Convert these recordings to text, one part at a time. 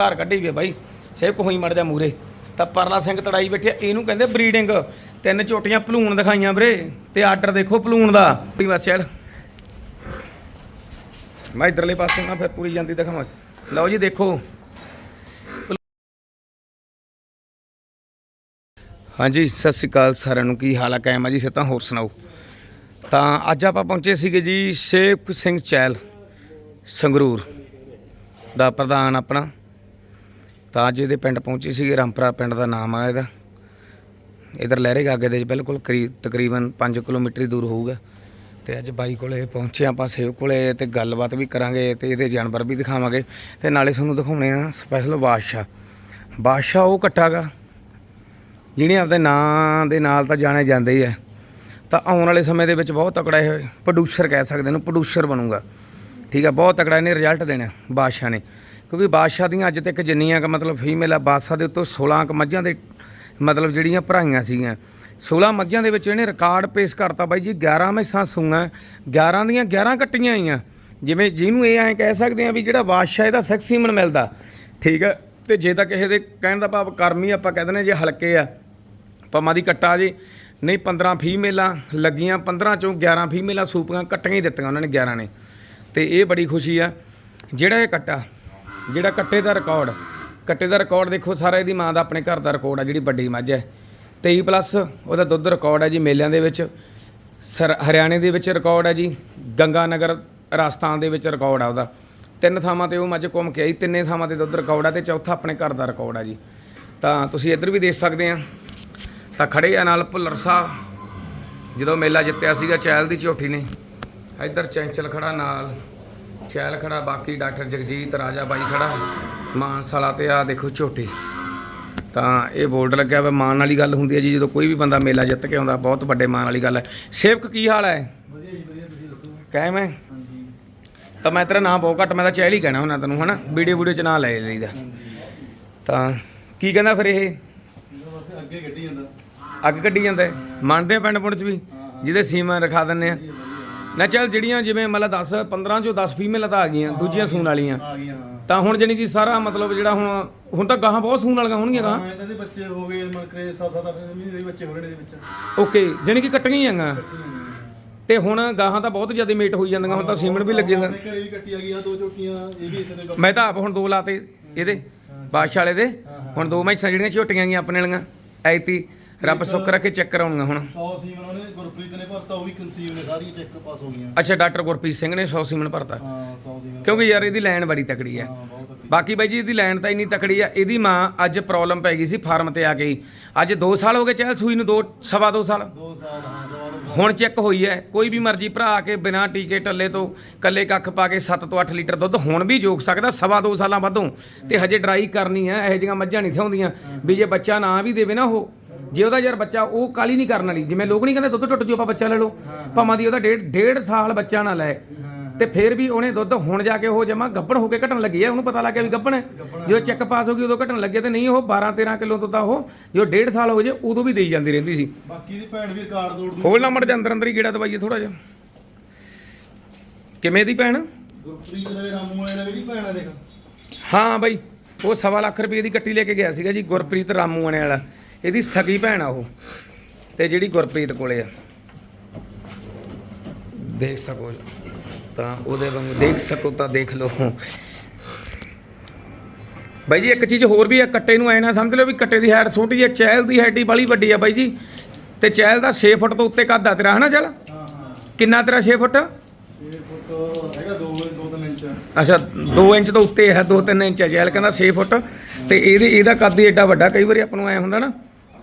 ਧਾਰ ਕੱਢੀ ਵੀ ਆ ਬਾਈ ਸੇਵਕ ਹੋਈ ਮੜ ਜਾ ਮੂਰੇ। ਤਾਂ ਪਰਲਾ ਸਿੰਘ ਤੜਾਈ ਬੈਠਿਆ, ਇਹਨੂੰ ਕਹਿੰਦੇ ਬਰੀਡਿੰਗ। ਤਿੰਨ ਚੋਟੀਆਂ ਭਲੂਣ ਦਿਖਾਈਆਂ ਵੀਰੇ, ਤੇ ਆਰਡਰ ਦੇਖੋ ਭਲੂਣ ਦਾ। ਪੂਰੀ ਬਸ ਚੱਲ। ਮੈਂ ਇਧਰਲੇ ਪਾਸੇ ਨਾ ਫਿਰ ਪੂਰੀ ਜਾਂਦੀ ਦਿਖਾਵਾਂ। ਲਓ ਜੀ ਦੇਖੋ। ਹਾਂਜੀ, ਸਤਿ ਸ਼੍ਰੀ ਅਕਾਲ ਸਾਰਿਆਂ ਨੂੰ। ਕੀ ਹਾਲ ਆ? ਕਾਇਮ ਆ ਜੀ ਸੇ ਤਾਂ ਹੋਰ ਸੁਣਾਓ। ਤਾਂ ਅੱਜ ਆਪਾਂ ਪਹੁੰਚੇ ਸੀਗੇ ਜੀ ਸ਼ੇਖ ਸਿੰਘ ਚੈਲ ਸੰਗਰੂਰ ਦਾ ਪ੍ਰਧਾਨ ਆਪਣਾ। ਤਾਂ ਅੱਜ ਇਹਦੇ ਪਿੰਡ ਪਹੁੰਚੇ ਸੀਗੇ, ਰਾਮਪੁਰਾ ਪਿੰਡ ਦਾ ਨਾਮ ਆ ਇਹਦਾ। ਇਧਰ ਲਹਿਰੇ ਗਾਗੇ ਦੇ ਬਿਲਕੁਲ ਕਰੀਬ, ਤਕਰੀਬਨ 5 ਕਿਲੋਮੀਟਰ ਹੀ ਦੂਰ ਹੋਊਗਾ। ਤੇ ਅੱਜ ਬਾਈ ਕੋਲੇ ਪਹੁੰਚੇ ਆਪਾਂ ਸੇਵ ਕੋਲੇ ਤੇ ਗੱਲਬਾਤ ਵੀ ਕਰਾਂਗੇ ਤੇ ਇਹਦੇ ਜਾਨਵਰ ਵੀ ਦਿਖਾਵਾਂਗੇ। ਤੇ ਨਾਲੇ ਤੁਹਾਨੂੰ ਦਿਖਾਉਣੇ ਆ ਸਪੈਸ਼ਲ ਬਾਦਸ਼ਾਹ। ਬਾਦਸ਼ਾਹ ਉਹ ਕੱਟਾਗਾ ਜਿਹੜੇ ਆਪਦੇ ਨਾਂ ਦੇ ਨਾਲ ਤਾਂ ਜਾਣੇ ਜਾਂਦੇ ਹੀ ਆ। ਤਾਂ ਆਉਣ ਵਾਲੇ ਸਮੇਂ ਦੇ ਵਿੱਚ ਬਹੁਤ ਤਕੜਾ ਇਹ ਪ੍ਰੋਡਿਊਸਰ ਕਹਿ ਸਕਦੇ ਨੂੰ ਪ੍ਰੋਡਿਊਸਰ ਬਣੂਗਾ। ਠੀਕ ਆ, ਬਹੁਤ ਤਕੜਾ ਇਹਨੇ ਰਿਜ਼ਲਟ ਦੇਣਾ ਬਾਦਸ਼ਾਹ ਨੇ। ਕਿਉਂਕਿ ਬਾਦਸ਼ਾਹ ਦੀਆਂ ਅੱਜ ਤੱਕ ਜਿੰਨੀਆਂ ਕ ਮਤਲਬ ਫੀਮੇਲ ਆ, ਬਾਦਸ਼ਾਹ ਦੇ ਉੱਤੋਂ 16 ਕ ਮੱਝਾਂ ਦੇ ਮਤਲਬ ਜਿਹੜੀਆਂ ਭਰਾਈਆਂ ਸੀਗੀਆਂ। 16 ਮੱਝਾਂ ਦੇ ਵਿੱਚ ਇਹਨੇ ਰਿਕਾਰਡ ਪੇਸ਼ ਕਰਤਾ ਬਾਈ ਜੀ 11 ਮੈਸਾਂ ਸੂਆਂ 11 ਦੀਆਂ 11 ਕੱਟੀਆਂ ਆਈਆਂ। ਜਿਵੇਂ ਜਿਹਨੂੰ ਇਹ ਐਂ ਕਹਿ ਸਕਦੇ ਆ ਵੀ ਜਿਹੜਾ ਬਾਦਸ਼ਾਹ ਇਹਦਾ ਸੈਕਸੀਮਨ ਮਿਲਦਾ, ਠੀਕ ਹੈ ਤੇ ਜੇ ਤਾਂ ਕਿਸੇ ਦੇ ਕਹਿਣ ਦਾ ਭਾਵ ਕਰਮੀ ਆਪਾਂ ਕਹਿ ਦਿੰਦੇ ਜੇ ਹਲਕੇ ਆ, ਪਮਾ ਦੀ ਕੱਟਾ ਜੀ। ਨਹੀਂ 15 ਫੀਮੇਲਾਂ ਲੱਗੀਆਂ 15 ਚੋਂ 11 ਫੀਮੇਲਾਂ ਸੂਪੀਆਂ ਕੱਟੀਆਂ ਹੀ ਦਿੱਤੀਆਂ ਉਹਨਾਂ ਨੇ 11 ਨੇ। ਤੇ ਇਹ ਬੜੀ ਖੁਸ਼ੀ ਆ। ਜਿਹੜਾ ਇਹ ਕੱਟਾ ਜਿਹੜਾ ਕੱਟੇ ਦਾ ਰਿਕਾਰਡ ਕੱਟੇ ਦਾ ਰਿਕਾਰਡ ਦੇਖੋ, ਸਾਰਾ ਇਹਦੀ ਮਾਂ ਦਾ ਆਪਣੇ ਘਰ ਦਾ ਰਿਕਾਰਡ ਆ, ਜਿਹੜੀ ਵੱਡੀ ਮੱਝ ਹੈ। 23 ਪਲੱਸ ਉਹਦਾ ਦੁੱਧ ਰਿਕਾਰਡ ਹੈ ਜੀ ਮੇਲਿਆਂ ਦੇ ਵਿੱਚ, ਸਰ, ਹਰਿਆਣੇ ਦੇ ਵਿੱਚ ਰਿਕਾਰਡ ਹੈ ਜੀ ਗੰਗਾ ਨਗਰ ਰਾਜਸਥਾਨ ਦੇ ਵਿੱਚ ਰਿਕਾਰਡ ਆ ਉਹਦਾ। ਤਿੰਨ ਥਾਵਾਂ ਤੇ ਉਹ ਮੱਝ ਘੁੰਮ ਕੇ ਆਈ, ਤਿੰਨੇ ਥਾਵਾਂ ਤੇ ਦੁੱਧ ਰਿਕਾਰਡ ਆ ਤੇ ਚੌਥਾ ਆਪਣੇ ਘਰ ਦਾ ਰਿਕਾਰਡ ਆ ਜੀ। ਤਾਂ ਤੁਸੀਂ ਇੱਧਰ ਵੀ ਦੇਖ ਸਕਦੇ ਆ। ਤਾਂ ਖੜੇ ਆ ਨਾਲ ਭੁੱਲਰ ਸਾਹਿਬ ਜਦੋਂ ਮੇਲਾ ਜਿੱਤਿਆ ਸੀਗਾ, ਚੈਲ ਦੀ ਝੋਟੀ ਨੇ। ਇੱਧਰ ਚੈਂਚਲ ਖੜਾ ਨਾਲ। ਚੈਲ ਖੜਾ ਬਾਕੀ ਡਾਕਟਰ ਜਗਜੀਤ ਰਾਜਾ ਬਾਈ ਖੜਾ ਮਾਨਸਾਲਾ ਤੇ ਆ ਦੇਖੋ ਝੋਟੀ। ਤਾਂ ਇਹ ਬੋਰਡ ਲੱਗਿਆ ਵਾ ਮਾਨ ਵਾਲੀ ਗੱਲ ਹੁੰਦੀ ਹੈ ਜੀ ਜਦੋਂ ਕੋਈ ਵੀ ਬੰਦਾ ਮੇਲਾ ਜਿੱਤ ਕੇ ਆਉਂਦਾ ਬਹੁਤ ਵੱਡੇ ਮਾਨ ਵਾਲੀ ਗੱਲ ਹੈ। ਸੇਵਕ ਕੀ ਹਾਲ ਹੈ? ਵਧੀਆ ਜੀ ਵਧੀਆ ਤੁਸੀਂ ਦੱਸੋ? ਕਹਿ ਮੈਂ ਹਾਂਜੀ। ਤਾਂ ਮੈਂ ਤੇਰਾ ਨਾਮ ਬਹੁਤ ਘੱਟ ਮੈਂ ਤਾਂ ਚੈਲ ਹੀ ਕਹਿਣਾ ਹੁੰਦਾ ਤੈਨੂੰ ਹਨਾ? ਵੀਡੀਓ ਵੀਡੀਓ ਚ ਨਾਂ ਲੈ ਲਈਦਾ। ਤਾਂ ਕੀ ਕਹਿੰਦਾ ਫਿਰ ਇਹ? ਅੱਗੇ ਗੱਡੀ ਜਾਂਦਾ। ਅੱਗ ਕੱਢੀ ਜਾਂਦਾ ਹੈ? ਮੰਨਦੇ ਆ ਪਿੰਡ ਪੁੰਡ ਚ ਵੀ? ਜਿਹਦੇ ਸੀਮਾ ਰਖਾ ਦਿੰਨੇ ਆ। ਨਾ ਚੱਲ ਜਿਹੜੀਆਂ ਜਿਵੇਂ ਮਤਲਬ 10 15 ਚੋਂ 10 ਫੀਮੇਲ ਤਾਂ ਆ ਗਈਆਂ ਦੂਜੀਆਂ ਸੂਣ ਵਾਲੀਆਂ। ਆ ਗਈਆਂ ਹਾਂ। ਤਾਂ ਹੁਣ ਜਾਣੀ ਕਿ ਸਾਰਾ ਮਤਲਬ ਜਿਹੜਾ ਹੁਣ ਹੁਣ ਤਾਂ ਗਾਹਾਂ ਬਹੁਤ ਸੂਣ ਵਾਲੀਆਂ ਹੋਣਗੀਆਂ ਗਾਹਾਂ। ਹਾਂ ਇਹਨਾਂ ਦੇ ਬੱਚੇ ਹੋ ਗਏ ਮਨ ਕਰੇ 7-7 ਮਹੀਨੇ ਦੇ ਬੱਚੇ ਹੋ ਰਹੇ ਨੇ ਇਹਦੇ ਵਿੱਚ। ਓਕੇ ਜਾਣੀ ਕਿ ਕੱਟੀਆਂ ਹੀ ਆਂਗਾ ਤੇ ਹੁਣ ਗਾਹਾਂ ਤਾਂ ਬਹੁਤ ਜ਼ਿਆਦਾ ਮੇਟ ਹੋਈ ਜਾਂਦੀਆਂ ਹੁਣ ਤਾਂ ਸੀਮਨ ਵੀ ਲੱਗੇ ਜਾਂਦੇ ਆਪਣੇ ਘਰੇ ਵੀ ਕੱਟੀ ਆ ਗਈ ਆ ਦੋ ਝੋਟੀਆਂ ਇਹ ਵੀ ਇਸੇ ਦੇ ਮੈਂ ਤਾਂ ਆਪ ਹੁਣ ਦੋ ਲਾਤੇ ਇਹਦੇ ਬਾਦਸ਼ਾਹ ਵਾਲੇ ਦੇ। ਹੁਣ ਦੋ ਮੈਸਾਂ ਜਿਹੜੀਆਂ ਝੋਟੀਆਂ ਗਈਆਂ ਆਪਣੇ ਵਾਲੀਆਂ ਐਤੀ ਰੱਬ ਸੁੱਖ ਰੱਖੇ ਚੈੱਕ ਕਰਾਉਣੀਆਂ ਹੁਣ। 100 ਸੀਮਨ ਉਹਨੇ ਗੁਰਪ੍ਰੀਤ ਨੇ ਭਰਤਾ ਉਹ ਵੀ ਕਨਸੀਵ ਨੇ ਸਾਰੀਆਂ ਚੈੱਕ ਪਾਸ ਹੋ ਗਈਆਂ। ਅੱਛਾ ਡਾਕਟਰ ਗੁਰਪ੍ਰੀਤ ਸਿੰਘ ਨੇ 100 ਸੀਮਨ ਭਰਤਾ। ਹਾਂ 100 ਸੀਮਨ ਕਿਉਂਕਿ ਯਾਰ ਇਹਦੀ ਲਾਈਨ ਬੜੀ ਤਕੜੀ ਹੈ। ਹਾਂ ਬਹੁਤ ਤਕੜੀ। ਬਾਕੀ ਬਾਈ ਜੀ ਇਹਦੀ ਲਾਈਨ ਤਾਂ ਇੰਨੀ ਤਕੜੀ ਆ ਇਹਦੀ ਮਾਂ ਅੱਜ ਪ੍ਰੋਬਲਮ ਪੈ ਗਈ ਸੀ ਫਾਰਮ ਤੇ ਆ ਹੀ। ਅੱਜ 2 ਸਾਲ ਹੋ ਗਏ ਚਹਿਲ ਸੂਈ ਨੂੰ 2 ਸਵਾ 2 ਸਾਲ। ਦੋ ਸਾਲ ਹਾਂ ਸਵਾਲ ਹੁਣ ਚੈੱਕ ਹੋਈ ਹੈ ਕੋਈ ਵੀ ਮਰਜ਼ੀ ਭਰਾ ਆ ਕੇ ਬਿਨਾਂ ਟੀਕੇ ਟੱਲੇ ਤੋਂ ਕੱਲੇ ਕੱਖ ਪਾ ਕੇ 7 ਤੋਂ 8 ਲੀਟਰ ਦੁੱਧ ਹੁਣ ਵੀ ਜੋਗ ਸਕਦਾ ਸਵਾ 2 ਸਾਲਾਂ ਬਾਅਦੋਂ ਤੇ ਹਜੇ ਡਰਾਈ ਕਰਨੀ ਹੈ ਇਹੋ ਜਿਹੀਆਂ ਮੱਝਾਂ ਨਹੀਂ ਥਿਆਉਂਦੀਆਂ ਵੀ ਜੇ ਬੱਚਾ ਨਾ ਵੀ ਦੇਵੇ ਨਾ ਉਹ। ਜੇ ਉਹਦਾ ਯਾਰ ਬੱਚਾ ਉਹ ਕਾਲੀ ਨਹੀਂ ਕਰਨ ਵਾਲੀ ਜਿਵੇਂ ਲੋਕ ਨਹੀਂ ਕਹਿੰਦੇ ਦੁੱਧ ਟੁੱਟ ਜੂ ਆਪਾਂ ਬੱਚਾ ਲੈ ਲਓ। ਭਾਵੇਂ ਦੀ ਉਹਦਾ ਡੇਢ ਡੇਢ ਸਾਲ ਬੱਚਾ ਨਾ ਲੈ ਤੇ ਫਿਰ ਵੀ ਉਹਨੇ ਦੁੱਧ ਹੁਣ ਜਾ ਕੇ ਉਹ ਜਮਾ ਗੱਭਣ ਹੋ ਕੇ ਘਟਣ ਲੱਗੀ ਹੈ ਉਹਨੂੰ ਪਤਾ ਲੱਗ ਗਿਆ ਵੀ ਗੱਭਣ ਹੈ ਜਦੋਂ ਚੈੱਕ ਪਾਸ ਹੋ ਗਈ ਉਦੋਂ ਘਟਣ ਲੱਗੇ ਤੇ ਨਹੀਂ ਉਹ 12 13 ਕਿਲੋ ਦੁੱਧ ਆ ਉਹ ਜਦੋਂ ਡੇਢ ਸਾਲ ਹੋ ਜੇ ਉਦੋਂ ਵੀ ਦੇਈ ਜਾਂਦੀ ਰਹਿੰਦੀ ਸੀ। ਬਾਕੀ ਦੀ ਭੈਣ ਵੀ ਰਿਕਾਰਡ ਤੋੜ ਦੂ ਖੋਲ ਨਾ ਮੜ ਜਾ ਅੰਦਰ ਅੰਦਰ ਹੀ ਗੇੜਾ ਦਵਾਈਏ ਥੋੜਾ ਜਿਹਾ। ਕਿਵੇਂ ਦੀ ਭੈਣ? ਗੁਰਪ੍ਰੀਤ ਦੇ ਰਾਮੂ ਵਾਲੇ ਵੀ ਭੈਣ ਆ ਦੇਖ। ਹਾਂ ਬਾਈ ਉਹ ਸਵਾ ਲੱਖ ਰੁਪਏ ਦੀ ਕੱਟੀ ਲੈ ਕੇ ਗਿਆ ਸੀਗਾ ਜੀ ਗੁਰਪ੍ਰੀਤ ਰਾਮੂਆਣੇ ਵਾਲਾ। ਇਹਦੀ ਸਗੀ ਭੈਣ ਆ ਉਹ। ਤੇ ਜਿਹੜੀ ਗੁਰਪ੍ਰੀਤ ਕੋਲੇ ਆ। ਦੇਖ ਸਕੋ ਤਾਂ ਉਹਦੇ ਵਾਂਗੂ ਦੇਖ ਸਕੋ ਤਾਂ ਦੇਖ ਲਓ। ਬਾਈ ਜੀ, ਇੱਕ ਚੀਜ਼ ਹੋਰ ਵੀ ਆ, ਕੱਟੇ ਨੂੰ ਐ ਨਾ ਸਮਝ ਲਓ ਵੀ ਕੱਟੇ ਦੀ ਹੈਡ ਛੋਟੀ ਹੈ ਚੈਲ ਦੀ ਹੈਡੀ ਬਾਲੀ ਵੱਡੀ ਆ ਬਾਈ ਜੀ। ਤੇ ਚੈਲ ਦਾ 6 ਫੁੱਟ ਤੋਂ ਉੱਤੇ ਕੱਦ ਆ ਤੇਰਾ, ਹਨਾ ਚੱਲ ਕਿੰਨਾ ਤੇਰਾ 6 ਫੁੱਟ? ਇਹ ਫੁੱਟ ਹੈਗਾ 2 2 3 ਇੰਚ ਅੱਛਾ 2 ਇੰਚ ਤੋਂ ਉੱਤੇ ਹੈ 2-3 ਇੰਚ ਹੈ ਜੈਲ ਕਹਿੰਦਾ 6 ਫੁੱਟ। ਤੇ ਇਹਦੇ ਇਹਦਾ ਕੱਦ ਹੀ ਏਡਾ ਵੱਡਾ, ਕਈ ਵਾਰੀ ਆਪਾਂ ਨੂੰ ਐ ਹੁੰਦਾ ਨਾ।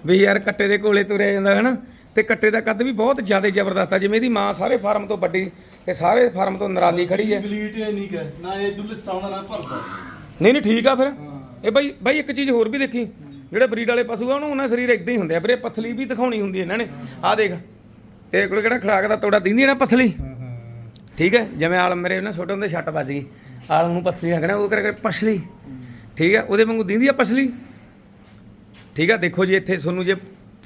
ਵੀ ਯਾਰ ਕੱਟੇ ਦੇ ਕੋਲੇ ਤੁਰਿਆ ਜਾਂਦਾ ਹੈ ਨਾ ਤੇ ਕੱਟੇ ਦਾ ਕੱਦ ਵੀ ਬਹੁਤ ਜ਼ਿਆਦਾ ਜ਼ਬਰਦਸਤ ਆ ਜਿਵੇਂ ਇਹਦੀ ਮਾਂ ਸਾਰੇ ਫਾਰਮ ਤੋਂ ਵੱਡੀ ਤੇ ਸਾਰੇ ਫਾਰਮ ਤੋਂ ਨਰਾਲੀ ਖੜੀ ਹੈ। ਗਲੀਟ ਨਹੀਂ ਹੈ ਨਾ ਇਹ ਦੁੱਲ ਸਾਉਣਾ ਨਾ ਭਰਦਾ। ਨਹੀਂ ਨਹੀਂ ਠੀਕ ਆ ਫਿਰ। ਇਹ ਬਾਈ ਬਾਈ ਇੱਕ ਚੀਜ਼ ਹੋਰ ਵੀ ਦੇਖੀ ਜਿਹੜੇ ਬਰੀਡ ਵਾਲੇ ਪਸ਼ੂ ਆ ਉਹਨੂੰ ਉਹਨਾਂ ਦਾ ਸਰੀਰ ਇਦਾਂ ਹੀ ਹੁੰਦੇ ਆ ਵੀਰੇ ਪਥਲੀ ਵੀ ਦਿਖਾਉਣੀ ਹੁੰਦੀ ਇਹਨਾਂ ਨੇ। ਆਹ ਦੇਖ ਤੇਰੇ ਕੋਲ ਕਿਹੜਾ ਖੜਾਕ ਦਾ ਤੋੜਾ ਦਿੰਦੀ ਹੈ ਨਾ ਪਸਲੀ? ਠੀਕ ਹੈ ਜਿਵੇਂ ਆਲਮ ਮੇਰੇ ਨਾ ਛੋਟੇ ਹੁੰਦੇ ਛੱਟ ਵੱਜ ਗਈ। ਆਲਮ ਨੂੰ ਪਸਲੀ ਰੱਖਣਾ ਉਹ ਕਰਕੇ ਪਛਲੀ ਠੀਕ ਹੈ ਉਹਦੇ ਵਾਂਗੂ ਦਿੰਦੀ ਆ ਪਸਲੀ? ਠੀਕ ਹੈ ਦੇਖੋ ਜੀ ਇੱਥੇ ਤੁਹਾਨੂੰ ਜੇ